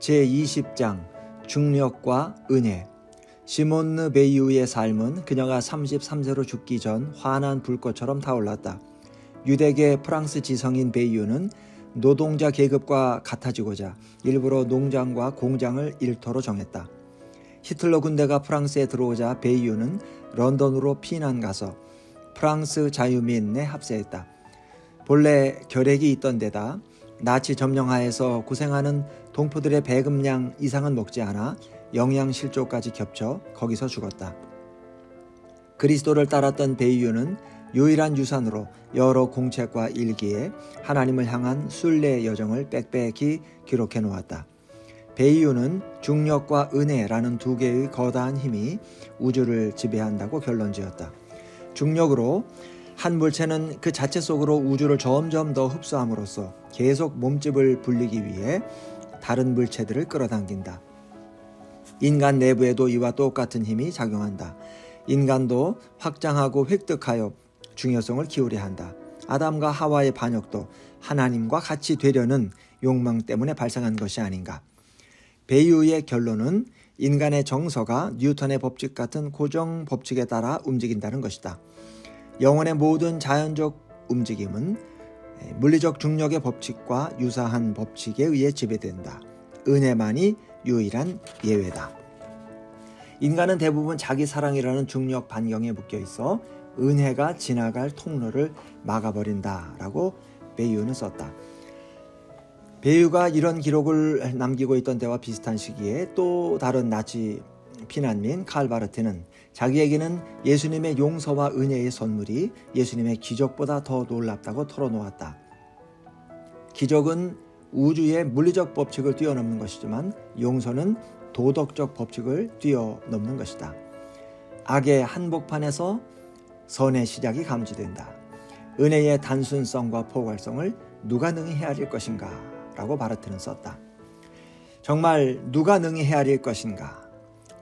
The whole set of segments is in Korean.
제20장 중력과 은혜 시몬느 베이우의 삶은 그녀가 33세로 죽기 전 환한 불꽃처럼 타올랐다. 유대계 프랑스 지성인 베이유는 노동자 계급과 같아지고자 일부러 농장과 공장을 일터로 정했다. 히틀러 군대가 프랑스에 들어오자 베이유는 런던으로 피난 가서 프랑스 자유민에 합세했다. 본래 결핵이 있던 데다 나치 점령하에서 고생하는 동포들의 배급량 이상은 먹지 않아 영양실조까지 겹쳐 거기서 죽었다. 그리스도를 따랐던 베이유는 유일한 유산으로 여러 공책과 일기에 하나님을 향한 순례 여정을 빽빽히 기록해 놓았다. 베이유는 중력과 은혜라는 두 개의 거대한 힘이 우주를 지배한다고 결론 지었다. 중력으로 한 물체는 그 자체 속으로 우주를 점점 더 흡수함으로써 계속 몸집을 불리기 위해 다른 물체들을 끌어당긴다. 인간 내부에도 이와 똑같은 힘이 작용한다. 인간도 확장하고 획득하여 중요성을 기울여야 한다. 아담과 하와의 반역도 하나님과 같이 되려는 욕망 때문에 발생한 것이 아닌가. 배유의 결론은 인간의 정서가 뉴턴의 법칙 같은 고정 법칙에 따라 움직인다는 것이다. 영혼의 모든 자연적 움직임은 물리적 중력의 법칙과 유사한 법칙에 의해 지배된다. 은혜만이 유일한 예외다. 인간은 대부분 자기 사랑이라는 중력 반경에 묶여 있어 은혜가 지나갈 통로를 막아버린다라고 베이유는 썼다. 베이유가 이런 기록을 남기고 있던 때와 비슷한 시기에 또 다른 나치 피난민 칼바르트는 자기에게는 예수님의 용서와 은혜의 선물이 예수님의 기적보다 더 놀랍다고 털어놓았다. 기적은 우주의 물리적 법칙을 뛰어넘는 것이지만 용서는 도덕적 법칙을 뛰어넘는 것이다. 악의 한복판에서 선의 시작이 감지된다. 은혜의 단순성과 포괄성을 누가 능히 헤아릴 것인가? 라고 바르트는 썼다. 정말 누가 능히 헤아릴 것인가?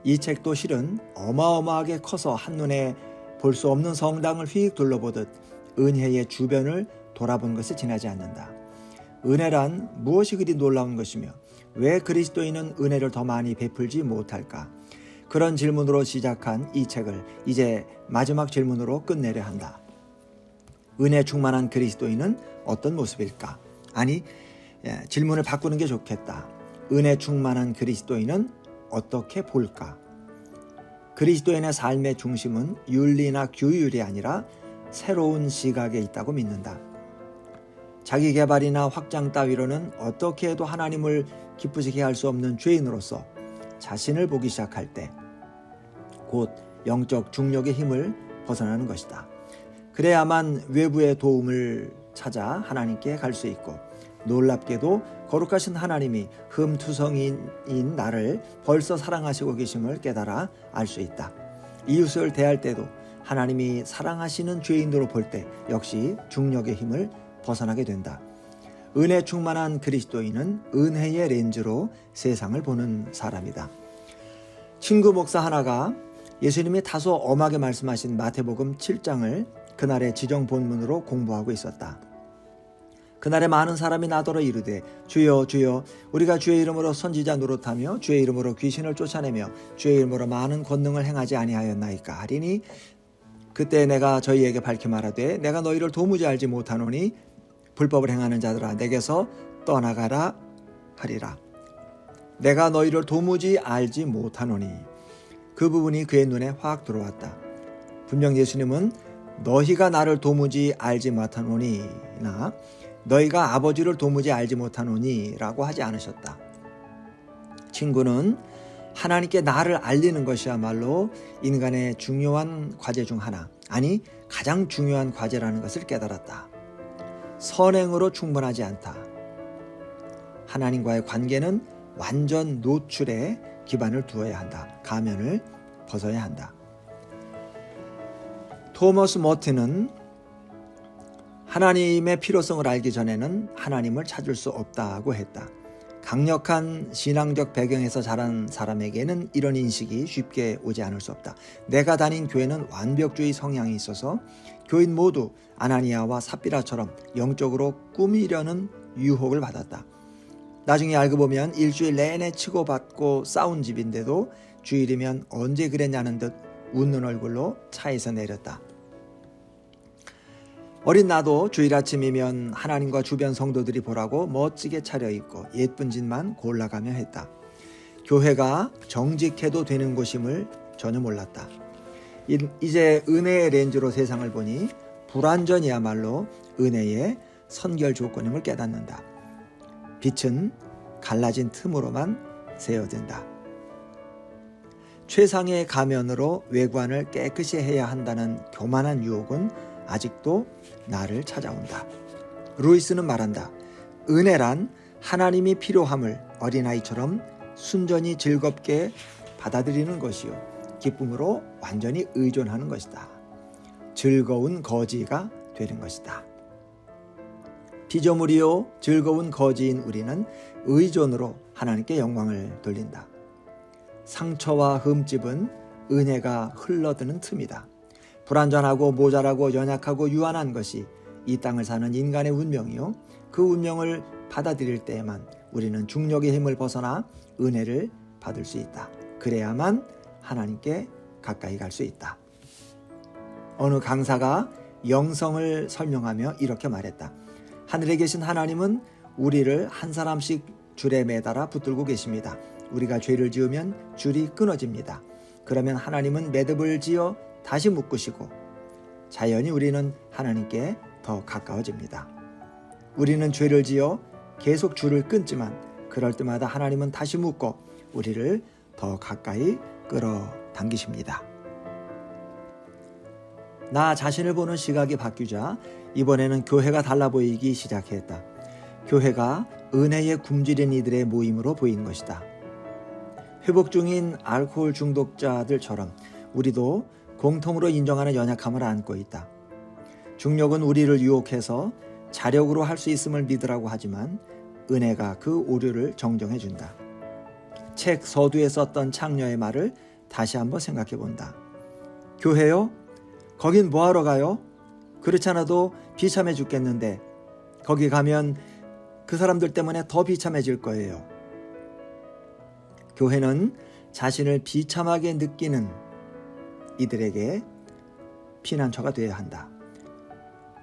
이 책도 실은 어마어마하게 커서 한눈에 볼 수 없는 성당을 휙 둘러보듯 은혜의 주변을 돌아본 것이 지나지 않는다. 은혜란 무엇이 그리 놀라운 것이며 왜 그리스도인은 은혜를 더 많이 베풀지 못할까? 그런 질문으로 시작한 이 책을 이제 마지막 질문으로 끝내려 한다. 은혜 충만한 그리스도인은 어떤 모습일까? 아니, 예, 질문을 바꾸는 게 좋겠다. 은혜 충만한 그리스도인은 어떻게 볼까? 그리스도인의 삶의 중심은 윤리나 규율이 아니라 새로운 시각에 있다고 믿는다. 자기 개발이나 확장 따위로는 어떻게 해도 하나님을 기쁘시게 할 수 없는 죄인으로서 자신을 보기 시작할 때 곧 영적 중력의 힘을 벗어나는 것이다. 그래야만 외부의 도움을 찾아 하나님께 갈 수 있고 놀랍게도 거룩하신 하나님이 흠투성인 나를 벌써 사랑하시고 계심을 깨달아 알 수 있다. 이웃을 대할 때도 하나님이 사랑하시는 죄인으로 볼 때 역시 중력의 힘을 벗어나게 된다. 은혜 충만한 그리스도인은 은혜의 렌즈로 세상을 보는 사람이다. 친구 목사 하나가 예수님이 다소 엄하게 말씀하신 마태복음 7장을 그날의 지정 본문으로 공부하고 있었다. 그날에 많은 사람이 나더러 이르되 주여 주여 우리가 주의 이름으로 선지자 노릇하며 주의 이름으로 귀신을 쫓아내며 주의 이름으로 많은 권능을 행하지 아니하였나이까 하리니 그때 내가 저희에게 밝히 말하되 내가 너희를 도무지 알지 못하노니 불법을 행하는 자들아 내게서 떠나가라 하리라. 내가 너희를 도무지 알지 못하노니 그 부분이 그의 눈에 확 들어왔다. 분명 예수님은 너희가 나를 도무지 알지 못하노니나 너희가 아버지를 도무지 알지 못하노니라고 하지 않으셨다. 친구는 하나님께 나를 알리는 것이야말로 인간의 중요한 과제 중 하나, 아니 가장 중요한 과제라는 것을 깨달았다. 선행으로 충분하지 않다. 하나님과의 관계는 완전 노출에 기반을 두어야 한다. 가면을 벗어야 한다. 토머스 머티는 하나님의 필요성을 알기 전에는 하나님을 찾을 수 없다고 했다. 강력한 신앙적 배경에서 자란 사람에게는 이런 인식이 쉽게 오지 않을 수 없다. 내가 다닌 교회는 완벽주의 성향이 있어서 교인 모두 아나니아와 삽비라처럼 영적으로 꾸미려는 유혹을 받았다. 나중에 알고 보면 일주일 내내 치고받고 싸운 집인데도 주일이면 언제 그랬냐는 듯 웃는 얼굴로 차에서 내렸다. 어린 나도 주일 아침이면 하나님과 주변 성도들이 보라고 멋지게 차려입고 예쁜 짓만 골라가며 했다. 교회가 정직해도 되는 곳임을 전혀 몰랐다. 이- 이제 은혜의 렌즈로 세상을 보니 불완전이야말로 은혜의 선결 조건임을 깨닫는다. 빛은 갈라진 틈으로만 세어진다. 최상의 가면으로 외관을 깨끗이 해야 한다는 교만한 유혹은 아직도 나를 찾아온다. 루이스는 말한다. 은혜란 하나님이 필요함을 어린아이처럼 순전히 즐겁게 받아들이는 것이요. 기쁨으로 완전히 의존하는 것이다. 즐거운 거지가 되는 것이다. 피조물이요 즐거운 거지인 우리는 의존으로 하나님께 영광을 돌린다. 상처와 흠집은 은혜가 흘러드는 틈이다. 불완전하고 모자라고 연약하고 유한한 것이 이 땅을 사는 인간의 운명이요. 그 운명을 받아들일 때에만 우리는 중력의 힘을 벗어나 은혜를 받을 수 있다. 그래야만 하나님께 가까이 갈 수 있다. 어느 강사가 영성을 설명하며 이렇게 말했다. 하늘에 계신 하나님은 우리를 한 사람씩 줄에 매달아 붙들고 계십니다. 우리가 죄를 지으면 줄이 끊어집니다. 그러면 하나님은 매듭을 지어 다시 묶으시고 자연히 우리는 하나님께 더 가까워집니다. 우리는 죄를 지어 계속 줄을 끊지만 그럴 때마다 하나님은 다시 묶어 우리를 더 가까이 끌어당기십니다. 나 자신을 보는 시각이 바뀌자 이번에는 교회가 달라 보이기 시작했다. 교회가 은혜에 굶주린 이들의 모임으로 보인 것이다. 회복 중인 알코올 중독자들처럼 우리도 공통으로 인정하는 연약함을 안고 있다. 중력은 우리를 유혹해서 자력으로 할 수 있음을 믿으라고 하지만 은혜가 그 오류를 정정해 준다. 책 서두에 썼던 창녀의 말을 다시 한번 생각해 본다. 교회요? 거긴 뭐하러 가요? 그렇지 않아도 비참해 죽겠는데 거기 가면 그 사람들 때문에 더 비참해질 거예요. 교회는 자신을 비참하게 느끼는 이들에게 피난처가 되어야 한다.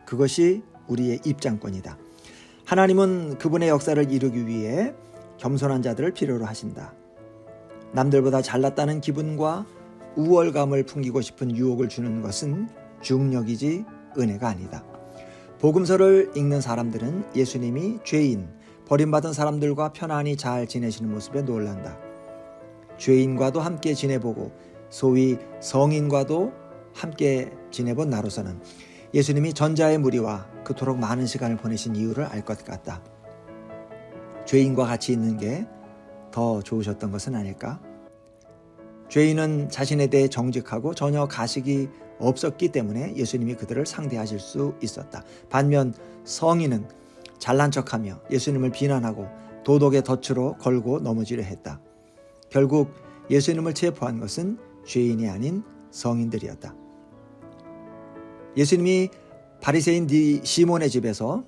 그것이 우리의 입장권이다. 하나님은 그분의 역사를 이루기 위해 겸손한 자들을 필요로 하신다. 남들보다 잘났다는 기분과 우월감을 풍기고 싶은 유혹을 주는 것은 중력이지 은혜가 아니다. 복음서를 읽는 사람들은 예수님이 죄인, 버림받은 사람들과 편안히 잘 지내시는 모습에 놀란다. 죄인과도 함께 지내보고 소위 성인과도 함께 지내본 나로서는 예수님이 전자의 무리와 그토록 많은 시간을 보내신 이유를 알 것 같다. 죄인과 같이 있는 게 더 좋으셨던 것은 아닐까? 죄인은 자신에 대해 정직하고 전혀 가식이 없었기 때문에 예수님이 그들을 상대하실 수 있었다. 반면 성인은 잘난 척하며 예수님을 비난하고 도덕의 덫으로 걸고 넘어지려 했다. 결국 예수님을 체포한 것은 죄인이 아닌 성인들이었다. 예수님이 바리새인 니 시몬의 집에서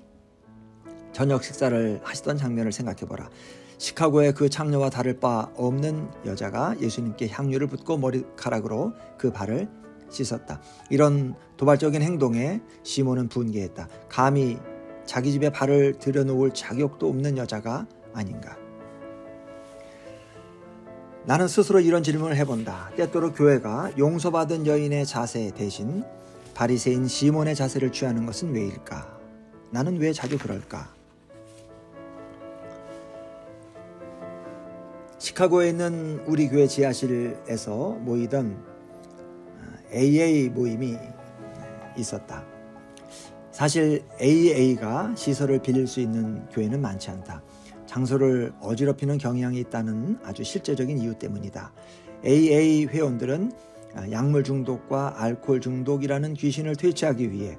저녁 식사를 하시던 장면을 생각해 보라. 시카고의 그 창녀와 다를 바 없는 여자가 예수님께 향유를 붓고 머리카락으로 그 발을 씻었다. 이런 도발적인 행동에 시몬은 분개했다. 감히 자기 집에 발을 들여놓을 자격도 없는 여자가 아닌가. 나는 스스로 이런 질문을 해본다. 때때로 교회가 용서받은 여인의 자세 대신 바리새인 시몬의 자세를 취하는 것은 왜일까? 나는 왜 자주 그럴까? 시카고에 있는 우리 교회 지하실에서 모이던 AA 모임이 있었다. 사실 AA가 시설을 빌릴 수 있는 교회는 많지 않다. 장소를 어지럽히는 경향이 있다는 아주 실제적인 이유 때문이다. AA 회원들은 약물 중독과 알코올 중독이라는 귀신을 퇴치하기 위해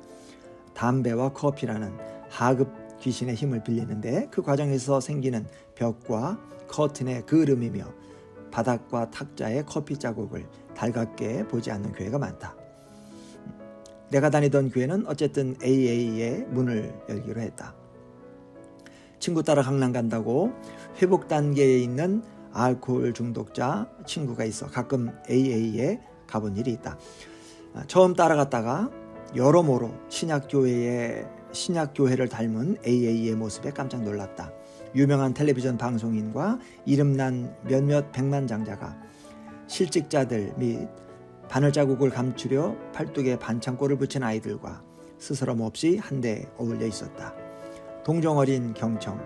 담배와 커피라는 하급 귀신의 힘을 빌리는데 그 과정에서 생기는 벽과 커튼의 그름이며 바닥과 탁자의 커피 자국을 달갑게 보지 않는 교회가 많다. 내가 다니던 교회는 어쨌든 AA의 문을 열기로 했다. 친구 따라 강남 간다고 회복 단계에 있는 알코올 중독자 친구가 있어 가끔 AA에 가본 일이 있다. 아, 처음 따라갔다가 여러모로 신약 교회의 신약 교회를 닮은 AA의 모습에 깜짝 놀랐다. 유명한 텔레비전 방송인과 이름난 몇몇 백만 장자가 실직자들 및 바늘 자국을 감추려 팔뚝에 반창고를 붙인 아이들과 스스럼 없이 한데 어울려 있었다. 동정 어린 경청,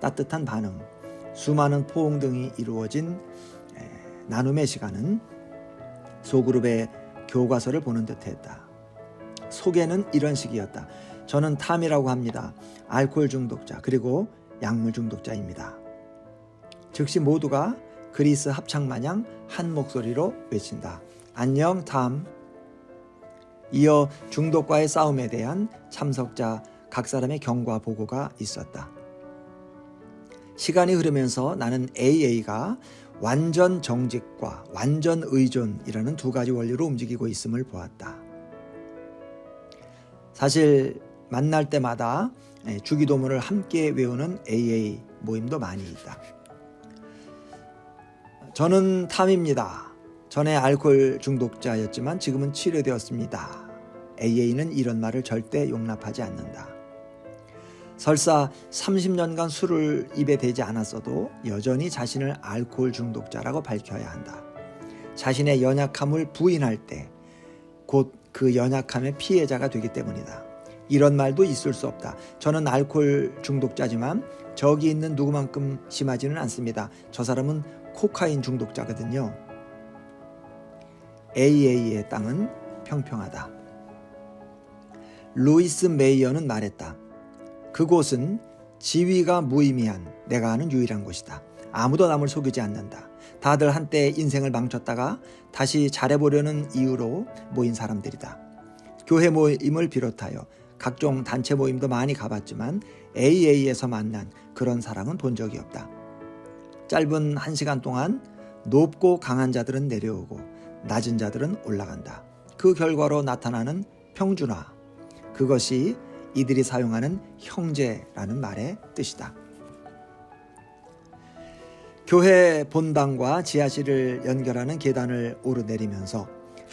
따뜻한 반응, 수많은 포옹 등이 이루어진 에, 나눔의 시간은 소그룹의 교과서를 보는 듯했다. 소개는 이런 식이었다. 저는 탐이라고 합니다. 알코올 중독자 그리고 약물 중독자입니다. 즉시 모두가 그리스 합창 마냥 한 목소리로 외친다. 안녕 탐. 이어 중독과의 싸움에 대한 참석자 각 사람의 경과 보고가 있었다. 시간이 흐르면서 나는 AA가 완전 정직과 완전 의존이라는 두 가지 원리로 움직이고 있음을 보았다. 사실 만날 때마다 예, 주기도문을 함께 외우는 AA 모임도 많이 있다. 저는 탐입니다. 전에 알코올 중독자였지만 지금은 치료되었습니다. AA는 이런 말을 절대 용납하지 않는다. 설사 30년간 술을 입에 대지 않았어도 여전히 자신을 알코올 중독자라고 밝혀야 한다. 자신의 연약함을 부인할 때 곧 그 연약함의 피해자가 되기 때문이다. 이런 말도 있을 수 없다. 저는 알코올 중독자지만 저기 있는 누구만큼 심하지는 않습니다. 저 사람은 코카인 중독자거든요. AA의 땅은 평평하다. 루이스 메이어는 말했다. 그곳은 지위가 무의미한 내가 아는 유일한 곳이다. 아무도 남을 속이지 않는다. 다들 한때 인생을 망쳤다가 다시 잘해보려는 이유로 모인 사람들이다. 교회 모임을 비롯하여 각종 단체 모임도 많이 가봤지만 AA에서 만난 그런 사랑은 본 적이 없다. 짧은 한 시간 동안 높고 강한 자들은 내려오고 낮은 자들은 올라간다. 그 결과로 나타나는 평준화. 그것이 이들이 사용하는 형제라는 말의 뜻이다. 교회 본당과 지하실을 연결하는 계단을 오르내리면서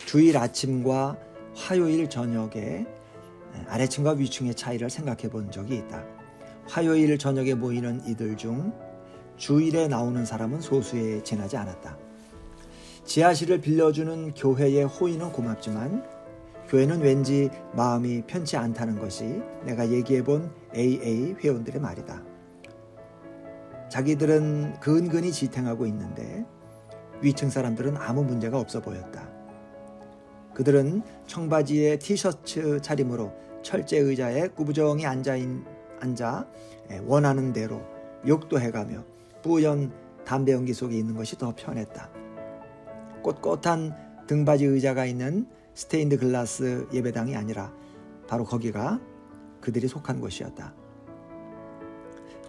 주일 아침과 화요일 저녁에 아래층과 위층의 차이를 생각해 본 적이 있다. 화요일 저녁에 모이는 이들 중 주일에 나오는 사람은 소수에 지나지 않았다. 지하실을 빌려주는 교회의 호의는 고맙지만 교회는 왠지 마음이 편치 않다는 것이 내가 얘기해 본 AA 회원들의 말이다. 자기들은 근근히 지탱하고 있는데 위층 사람들은 아무 문제가 없어 보였다. 그들은 청바지에 티셔츠 차림으로 철제 의자에 꾸부정히 앉아, 앉아 원하는 대로 욕도 해가며 뿌연 담배 연기 속에 있는 것이 더 편했다. 꼿꼿한 등받이 의자가 있는 스테인드 글라스 예배당이 아니라 바로 거기가 그들이 속한 곳이었다.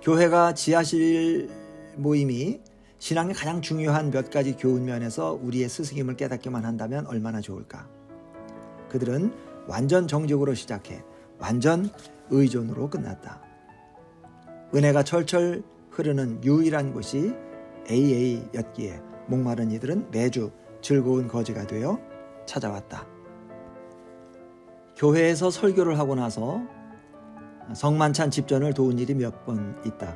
교회가 지하실 모임이 신앙의 가장 중요한 몇 가지 교훈 면에서 우리의 스승임을 깨닫기만 한다면 얼마나 좋을까. 그들은 완전 정직으로 시작해 완전 의존으로 끝났다. 은혜가 철철 흐르는 유일한 곳이 AA였기에 목마른 이들은 매주 즐거운 거지가 되어 찾아왔다. 교회에서 설교를 하고 나서 성만찬 집전을 도운 일이 몇 번 있다.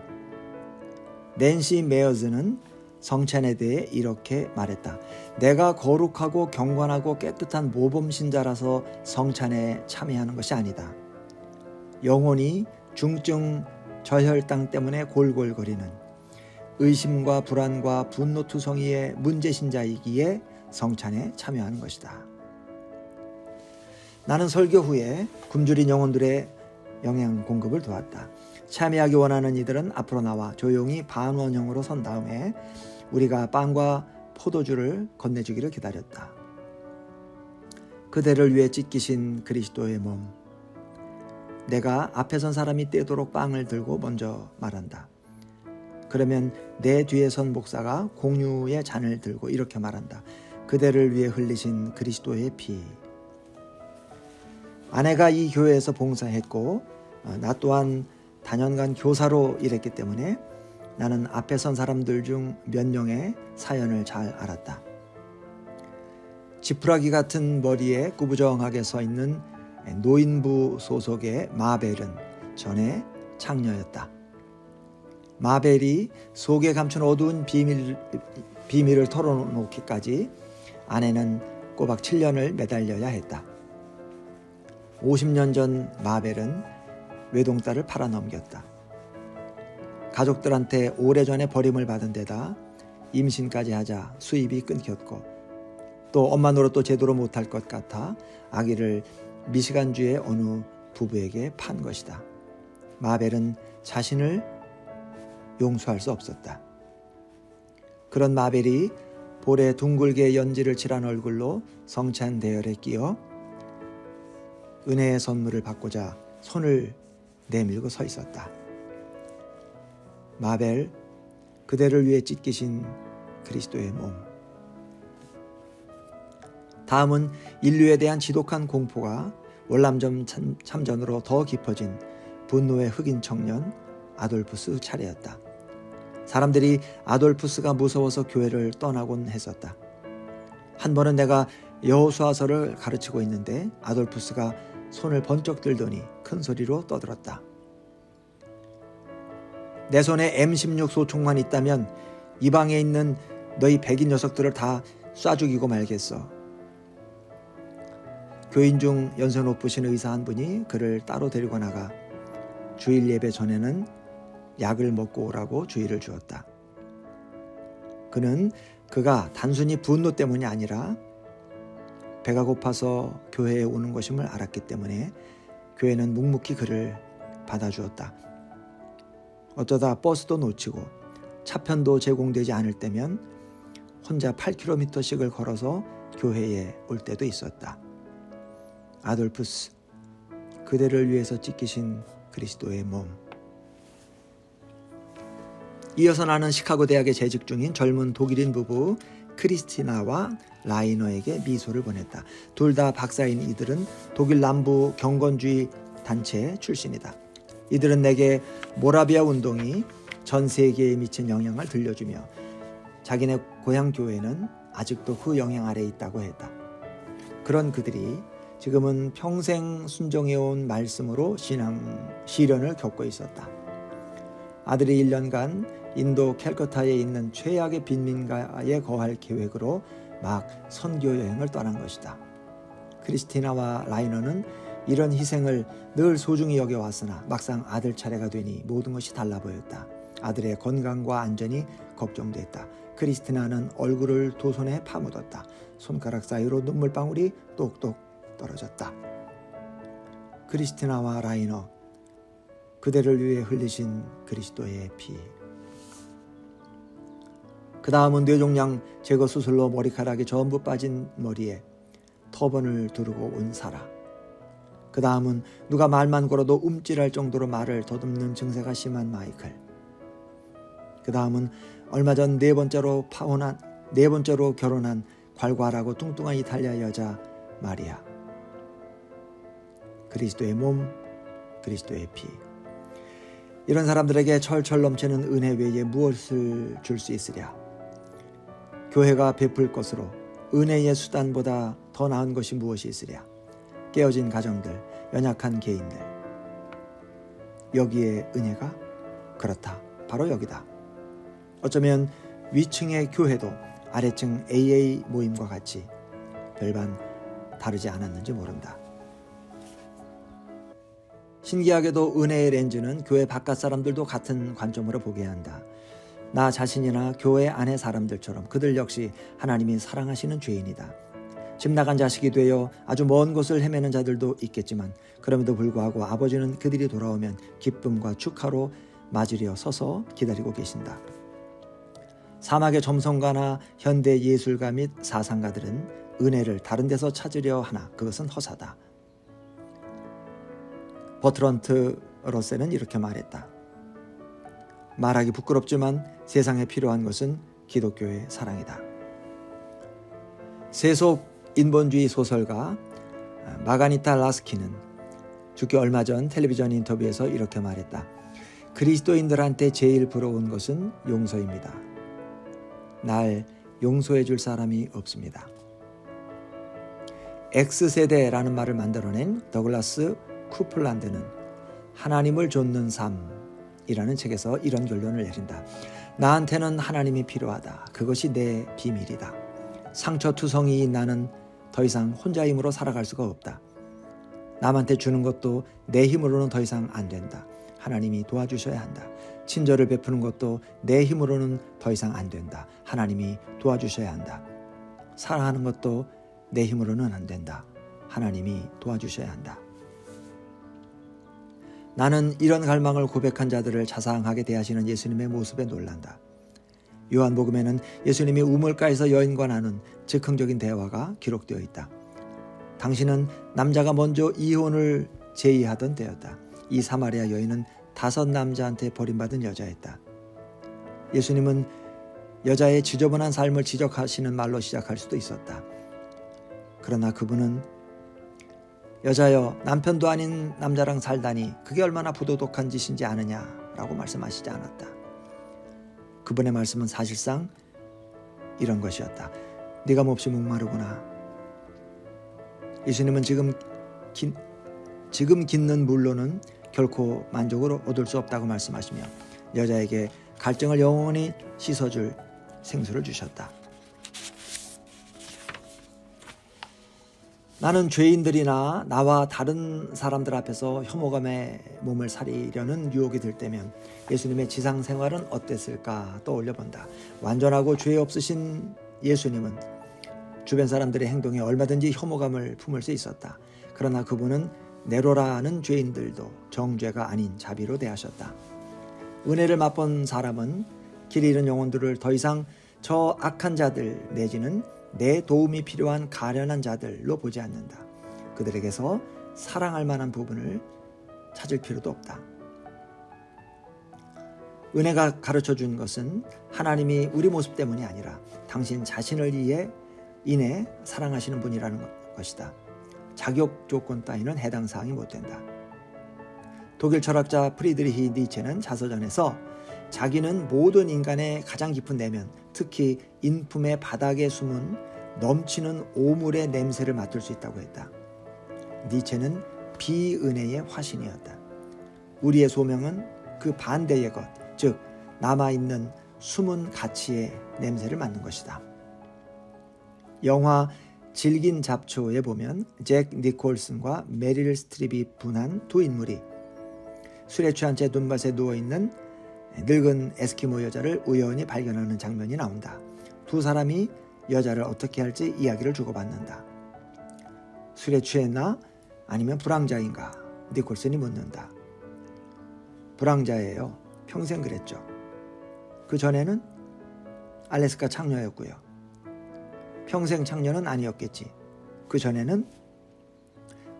낸시 메어즈는 성찬에 대해 이렇게 말했다. 내가 거룩하고 경건하고 깨끗한 모범 신자라서 성찬에 참여하는 것이 아니다. 영혼이 중증 저혈당 때문에 골골거리는 의심과 불안과 분노투성이의 문제 신자이기에 성찬에 참여하는 것이다. 나는 설교 후에 굶주린 영혼들의 영양 공급을 도왔다. 참여하기 원하는 이들은 앞으로 나와 조용히 반원형으로 선 다음에 우리가 빵과 포도주를 건네주기를 기다렸다. 그대를 위해 찢기신 그리스도의 몸. 내가 앞에 선 사람이 떼도록 빵을 들고 먼저 말한다. 그러면 내 뒤에 선 목사가 공유의 잔을 들고 이렇게 말한다. 그대를 위해 흘리신 그리스도의 피. 아내가 이 교회에서 봉사했고 어, 나 또한 다년간 교사로 일했기 때문에 나는 앞에 선 사람들 중 몇 명의 사연을 잘 알았다. 지푸라기 같은 머리에 꾸부정하게 서 있는 노인부 소속의 마벨은 전에 창녀였다. 마벨이 속에 감춘 어두운 비밀, 비밀을 털어놓기까지 아내는 꼬박 7년을 매달려야 했다. 50년 전 마벨은 외동딸을 팔아넘겼다. 가족들한테 오래전에 버림을 받은 데다 임신까지 하자 수입이 끊겼고 또 엄마 노릇도 제대로 못할 것 같아 아기를 미시간주의 어느 부부에게 판 것이다. 마벨은 자신을 용서할 수 없었다. 그런 마벨이 볼에 둥글게 연지를 칠한 얼굴로 성찬 대열에 끼어 은혜의 선물을 받고자 손을 내밀고 서 있었다. 마벨, 그대를 위해 찢기신 그리스도의 몸. 다음은 인류에 대한 지독한 공포가 월남전 참- 참전으로 더 깊어진 분노의 흑인 청년 아돌푸스 차례였다. 사람들이 아돌푸스가 무서워서 교회를 떠나곤 했었다. 한 번은 내가 여호수아서를 가르치고 있는데 아돌푸스가 손을 번쩍 들더니 큰 소리로 떠들었다. 내 손에 M16 소총만 있다면 이 방에 있는 너희 백인 녀석들을 다 쏴 죽이고 말겠어. 교인 중 연세 높으신 의사 한 분이 그를 따로 데리고 나가 주일 예배 전에는 약을 먹고 오라고 주의를 주었다. 그는 그가 단순히 분노 때문이 아니라 배가 고파서 교회에 오는 것임을 알았기 때문에 교회는 묵묵히 그를 받아주었다. 어쩌다 버스도 놓치고 차편도 제공되지 않을 때면 혼자 8km씩을 걸어서 교회에 올 때도 있었다. 아돌푸스, 그대를 위해서 찢기신 그리스도의 몸. 이어서 나는 시카고 대학에 재직 중인 젊은 독일인 부부 크리스티나와 라이너에게 미소를 보냈다. 둘 다 박사인 이들은 독일 남부 경건주의 단체 출신이다. 이들은 내게 모라비아 운동이 전 세계에 미친 영향을 들려주며 자기네 고향 교회는 아직도 그 영향 아래 있다고 했다. 그런 그들이 지금은 평생 순종해온 말씀으로 신앙 시련을 겪고 있었다. 아들이 1년간 인도 캘커타에 있는 최악의 빈민가에 거할 계획으로 막 선교 여행을 떠난 것이다. 크리스티나와 라이너는 이런 희생을 늘 소중히 여겨왔으나 막상 아들 차례가 되니 모든 것이 달라 보였다. 아들의 건강과 안전이 걱정됐다. 크리스티나는 얼굴을 두 손에 파묻었다. 손가락 사이로 눈물방울이 똑똑 떨어졌다. 크리스티나와 라이너, 그대를 위해 흘리신 그리스도의 피. 그 다음은 뇌종양 제거 수술로 머리카락이 전부 빠진 머리에 터번을 두르고 온 사라. 그 다음은 누가 말만 걸어도 움찔할 정도로 말을 더듬는 증세가 심한 마이클. 그 다음은 얼마 전 네 번째로 파혼한 네 번째로 결혼한 괄괄하고 뚱뚱한 이탈리아 여자 마리아. 그리스도의 몸, 그리스도의 피. 이런 사람들에게 철철 넘치는 은혜 외에 무엇을 줄 수 있으랴? 교회가 베풀 것으로 은혜의 수단보다 더 나은 것이 무엇이 있으랴? 깨어진 가정들, 연약한 개인들. 여기에 은혜가 그렇다. 바로 여기다. 어쩌면 위층의 교회도 아래층 AA 모임과 같이 별반 다르지 않았는지 모른다. 신기하게도 은혜의 렌즈는 교회 바깥 사람들도 같은 관점으로 보게 한다. 나 자신이나 교회 안의 사람들처럼 그들 역시 하나님이 사랑하시는 죄인이다. 집 나간 자식이 되어 아주 먼 곳을 헤매는 자들도 있겠지만 그럼에도 불구하고 아버지는 그들이 돌아오면 기쁨과 축하로 맞으려 서서 기다리고 계신다. 사막의 점성가나 현대 예술가 및 사상가들은 은혜를 다른 데서 찾으려 하나 그것은 허사다. 버트런트 러셀은 이렇게 말했다. 말하기 부끄럽지만 세상에 필요한 것은 기독교의 사랑이다. 세속 인본주의 소설가 마가니타 라스키는 죽기 얼마 전 텔레비전 인터뷰에서 이렇게 말했다. 그리스도인들한테 제일 부러운 것은 용서입니다. 날 용서해 줄 사람이 없습니다. X세대라는 말을 만들어낸 더글라스 쿠플란드는 하나님을 좇는 삶 이라는 책에서 이런 결론을 내린다. 나한테는 하나님이 필요하다. 그것이 내 비밀이다. 상처투성이인 나는 더 이상 혼자 힘으로 살아갈 수가 없다. 남한테 주는 것도 내 힘으로는 더 이상 안 된다. 하나님이 도와주셔야 한다. 친절을 베푸는 것도 내 힘으로는 더 이상 안 된다. 하나님이 도와주셔야 한다. 사랑하는 것도 내 힘으로는 안 된다. 하나님이 도와주셔야 한다. 나는 이런 갈망을 고백한 자들을 자상하게 대하시는 예수님의 모습에 놀란다. 요한복음에는 예수님이 우물가에서 여인과 나눈 즉흥적인 대화가 기록되어 있다. 당신은 남자가 먼저 이혼을 제의하던 때였다. 이 사마리아 여인은 다섯 남자한테 버림받은 여자였다. 예수님은 여자의 지저분한 삶을 지적하시는 말로 시작할 수도 있었다. 그러나 그분은 여자여 남편도 아닌 남자랑 살다니 그게 얼마나 부도덕한 짓인지 아느냐라고 말씀하시지 않았다. 그분의 말씀은 사실상 이런 것이었다. 네가 몹시 목마르구나. 예수님은 지금 긴, 지금 깃는 물로는 결코 만족을 얻을 수 없다고 말씀하시며 여자에게 갈증을 영원히 씻어줄 생수를 주셨다. 나는 죄인들이나 나와 다른 사람들 앞에서 혐오감에 몸을 사리려는 유혹이 들 때면 예수님의 지상 생활은 어땠을까 떠올려 본다. 완전하고 죄 없으신 예수님은 주변 사람들의 행동에 얼마든지 혐오감을 품을 수 있었다. 그러나 그분은 네로라는 죄인들도 정죄가 아닌 자비로 대하셨다. 은혜를 맛본 사람은 길 잃은 영혼들을 더 이상 저 악한 자들 내지는 내 도움이 필요한 가련한 자들로 보지 않는다. 그들에게서 사랑할 만한 부분을 찾을 필요도 없다. 은혜가 가르쳐 준 것은 하나님이 우리 모습 때문이 아니라 당신 자신을 위해 인해 사랑하시는 분이라는 것이다. 자격 조건 따위는 해당 사항이 못 된다. 독일 철학자 프리드리히 니체는 자서전에서 자기는 모든 인간의 가장 깊은 내면, 특히 인품의 바닥에 숨은 넘치는 오물의 냄새를 맡을 수 있다고 했다. 니체는 비은혜의 화신이었다. 우리의 소명은 그 반대의 것, 즉 남아있는 숨은 가치의 냄새를 맡는 것이다. 영화 질긴 잡초에 보면 잭 니콜슨과 메릴 스트립이 분한 두 인물이 술에 취한 채 눈밭에 누워있는 늙은 에스키모 여자를 우연히 발견하는 장면이 나온다. 두 사람이 여자를 어떻게 할지 이야기를 주고받는다. 술에 취했나? 아니면 불황자인가? 니콜슨이 묻는다. 불황자예요. 평생 그랬죠. 그 전에는 알래스카 창녀였고요. 평생 창녀는 아니었겠지. 그 전에는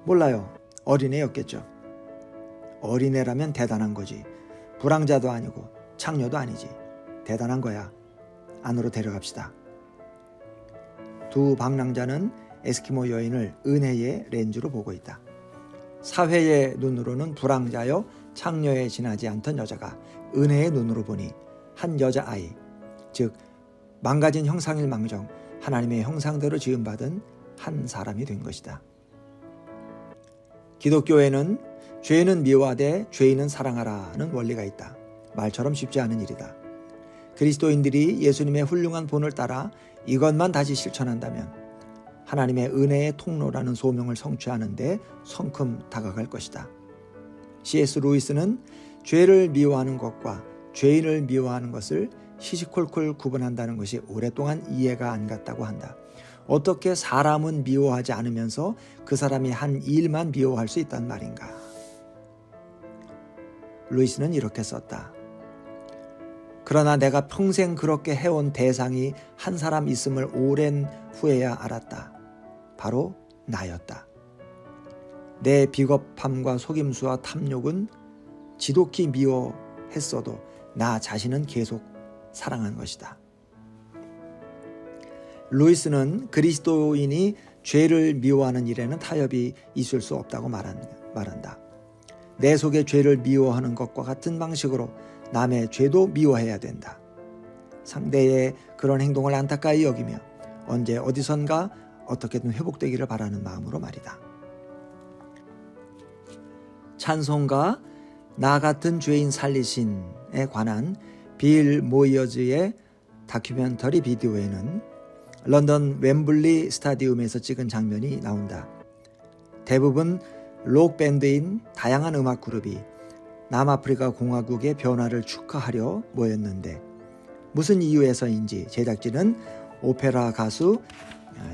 몰라요. 어린애였겠죠. 어린애라면 대단한 거지. 불황자도 아니고 창녀도 아니지. 대단한 거야. 안으로 데려갑시다. 두 방랑자는 에스키모 여인을 은혜의 렌즈로 보고 있다. 사회의 눈으로는 불황자여 창녀에 지나지 않던 여자가 은혜의 눈으로 보니 한 여자아이, 즉 망가진 형상일 망정 하나님의 형상대로 지음받은 한 사람이 된 것이다. 기독교에는 죄는 미워하되 죄인은 사랑하라는 원리가 있다. 말처럼 쉽지 않은 일이다. 그리스도인들이 예수님의 훌륭한 본을 따라 이것만 다시 실천한다면 하나님의 은혜의 통로라는 소명을 성취하는데 성큼 다가갈 것이다. C.S. 루이스는 죄를 미워하는 것과 죄인을 미워하는 것을 시시콜콜 구분한다는 것이 오랫동안 이해가 안 갔다고 한다. 어떻게 사람은 미워하지 않으면서 그 사람이 한 일만 미워할 수 있단 말인가? 루이스는 이렇게 썼다. 그러나 내가 평생 그렇게 해온 대상이 한 사람 있음을 오랜 후에야 알았다. 바로 나였다. 내 비겁함과 속임수와 탐욕은 지독히 미워했어도 나 자신은 계속 사랑한 것이다. 루이스는 그리스도인이 죄를 미워하는 일에는 타협이 있을 수 없다고 말한다. 내 속의 죄를 미워하는 것과 같은 방식으로 남의 죄도 미워해야 된다. 상대의 그런 행동을 안타까이 여기며 언제 어디선가 어떻게든 회복되기를 바라는 마음으로 말이다. 찬송가 나 같은 죄인 살리신에 관한 빌 모이어즈의 다큐멘터리 비디오에는 런던 웸블리 스타디움에서 찍은 장면이 나온다. 대부분 록 밴드인 다양한 음악 그룹이 남아프리카 공화국의 변화를 축하하려 모였는데 무슨 이유에서인지 제작진은 오페라 가수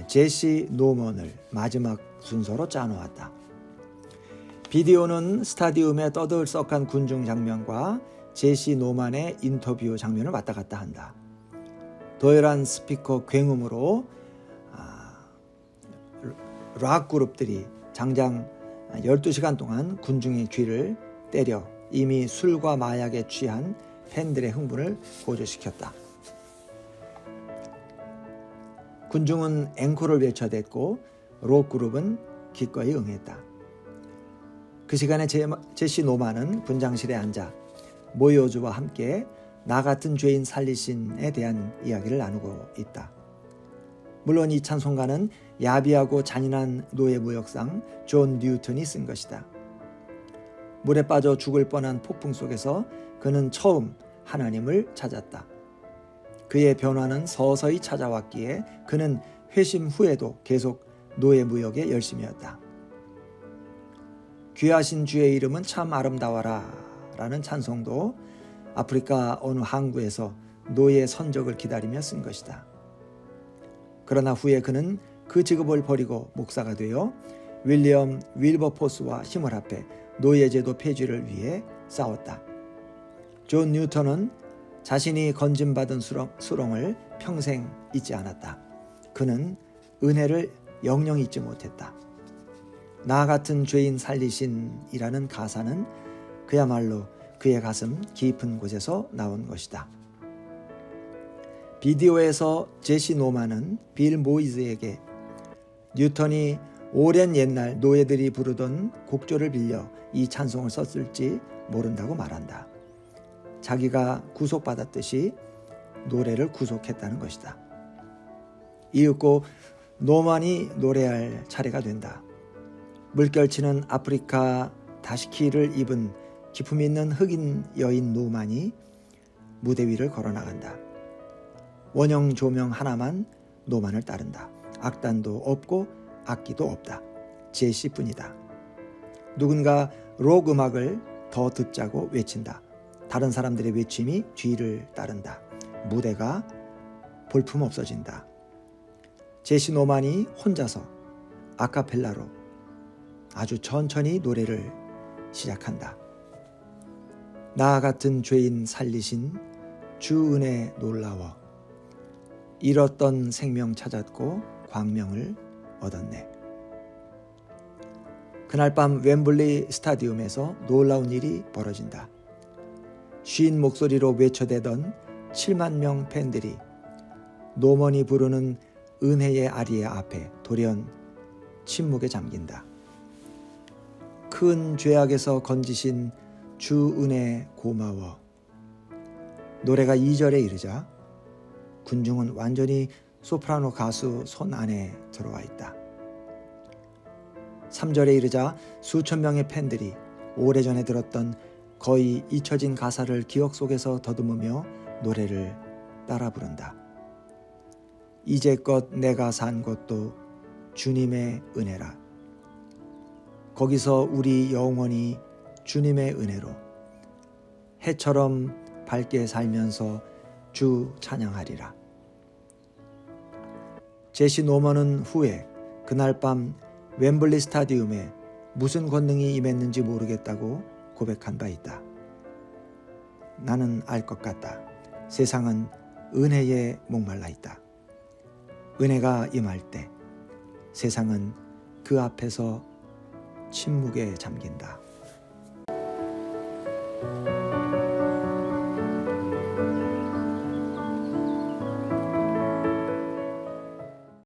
제시 노먼을 마지막 순서로 짜놓았다. 비디오는 스타디움의 떠들썩한 군중 장면과 제시 노만의 인터뷰 장면을 왔다 갔다 한다. 도열한 스피커 굉음으로 아, 락 그룹들이 장장 12시간 동안 군중의 귀를 때려 이미 술과 마약에 취한 팬들의 흥분을 고조시켰다. 군중은 앵콜을 외쳐댔고 록 그룹은 기꺼이 응했다. 그 시간에 제, 제시 노만은 분장실에 앉아 모요즈와 함께 나 같은 죄인 살리신에 대한 이야기를 나누고 있다. 물론 이 찬송가는 야비하고 잔인한 노예 무역상 존 뉴턴이 쓴 것이다. 물에 빠져 죽을 뻔한 폭풍 속에서 그는 처음 하나님을 찾았다. 그의 변화는 서서히 찾아왔기에 그는 회심 후에도 계속 노예 무역에 열심이었다. 귀하신 주의 이름은 참 아름다워라 라는 찬송도 아프리카 어느 항구에서 노예 선적을 기다리며 쓴 것이다. 그러나 후에 그는 그 직업을 버리고 목사가 되어 윌리엄 윌버포스와 힘을 합해 노예제도 폐지를 위해 싸웠다. 존 뉴턴은 자신이 건진받은 수렁, 수렁 을 평생 잊지 않았다. 그는 은혜를 영영 잊지 못했다. 나 같은 죄인 살리신이라는 가사는 그야말로 그의 가슴 깊은 곳에서 나온 것이다. 비디오에서 제시 노만은 빌 모이즈에게 뉴턴이 오랜 옛날 노예들이 부르던 곡조를 빌려 이 찬송을 썼을지 모른다고 말한다. 자기가 구속받았듯이 노래를 구속했다는 것이다. 이윽고 노만이 노래할 차례가 된다. 물결치는 아프리카 다시키를 입은 기품 있는 흑인 여인 노만이 무대 위를 걸어 나간다. 원형 조명 하나만 노만을 따른다. 악단도 없고 악기도 없다. 제시뿐이다. 누군가 록 음악을 더 듣자고 외친다. 다른 사람들의 외침이 뒤를 따른다. 무대가 볼품 없어진다. 제시 노만이 혼자서 아카펠라로 아주 천천히 노래를 시작한다. 나 같은 죄인 살리신 주 은혜 놀라워 잃었던 생명 찾았고 광명을 얻었네. 그날 밤 웸블리 스타디움에서 놀라운 일이 벌어진다. 쉰 목소리로 외쳐대던 7만 명 팬들이 노먼이 부르는 은혜의 아리에 앞에 돌연 침묵에 잠긴다. 큰 죄악에서 건지신 주 은혜 고마워. 노래가 2절에 이르자 군중은 완전히 소프라노 가수 손 안에 들어와 있다. 3절에 이르자 수천 명의 팬들이 오래전에 들었던 거의 잊혀진 가사를 기억 속에서 더듬으며 노래를 따라 부른다. 이제껏 내가 산 것도 주님의 은혜라. 거기서 우리 영원히 주님의 은혜로 해처럼 밝게 살면서 주 찬양하리라. 제시 노먼은 후에 그날 밤 웸블리 스타디움에 무슨 권능이 임했는지 모르겠다고 고백한 바 있다. 나는 알 것 같다. 세상은 은혜에 목말라 있다. 은혜가 임할 때 세상은 그 앞에서 침묵에 잠긴다.